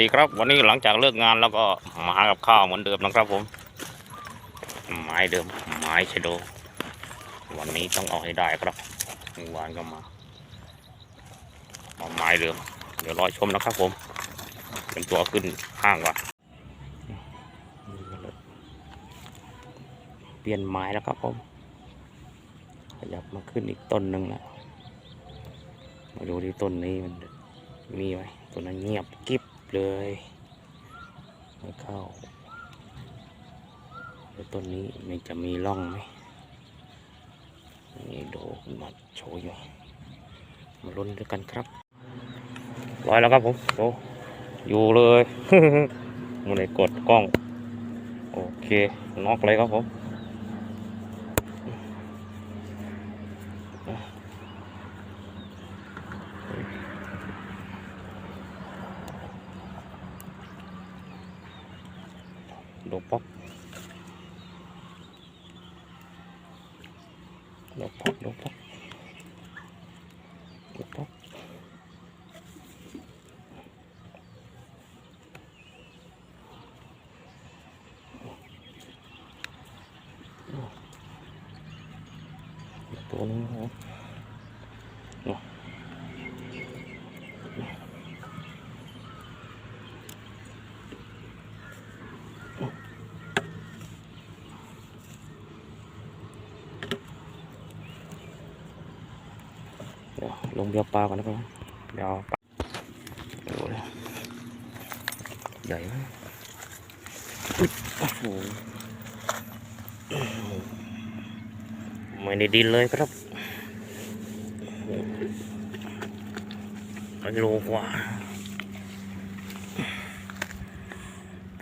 ดีครับ วันนี้หลังจากเลิกงานแล้วก็มาหากับข้าวเหมือนเดิมนะครับผมไม้เดิมไม้ชะโด วันนี้ต้องเอาให้ได้ครับวานก็มามาไม้เดิม เดี๋ยวรอชมนะครับผมเป็นตัวขึ้นข้างก่อนเปลี่ยนไม้แล้วครับผมขยับมาขึ้นอีกต้นหนึ่งแล้วมาดูที่ต้นนี้มันมีไหมต้นนั้นเงียบกิ๊บ เลยไม่เข้าแล้วต้นนี้มันจะมีร่องไหมนี่โดมาโชว์อยู่ มาลุ้นด้วยกันครับร้อยแล้วครับผมโอ้อยู่เลยมันเลยกดกล้อง โอเคน็อกเลยครับผม ดูป๊อกดูป๊อกดูป๊อกดูป๊อกตัวนึงครับ เดี๋ยวลงเดียวปลาก่อนนะครับเดี๋ยวปลาดูเลยใหญ่มากโอ้โหไม่ได้ดินเลยครับโลกว่า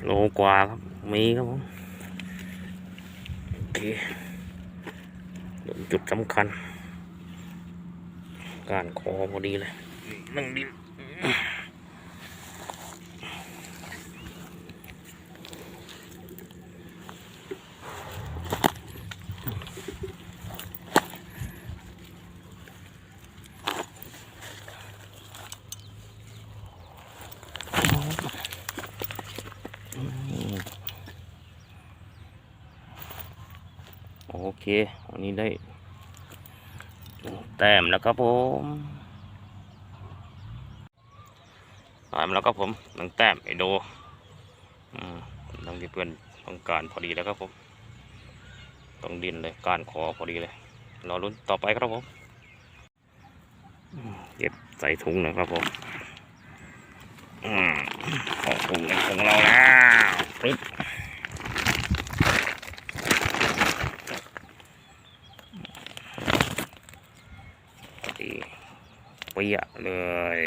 โลกว่าครับ มีครับผมโอเคจุดสำคัญ การคอพอดีเลยนั่งดินโอเควันนี้ได้ แต้มแล้วครับผมตามแล้วครับผมหนึ่งแต้มไอโดอืมต้งที่เพื่อนต้องการพอดีแล้วครับผมต้องดินเลยการคอพอดีเลยรอลุ้นต่อไปครับผมเก็บใส่ถุงนะครับผมของถุงในของเราแล้วปึ๊บ ดีเปียะเลย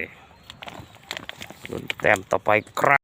ลุ้นแต้มต่อไปครับ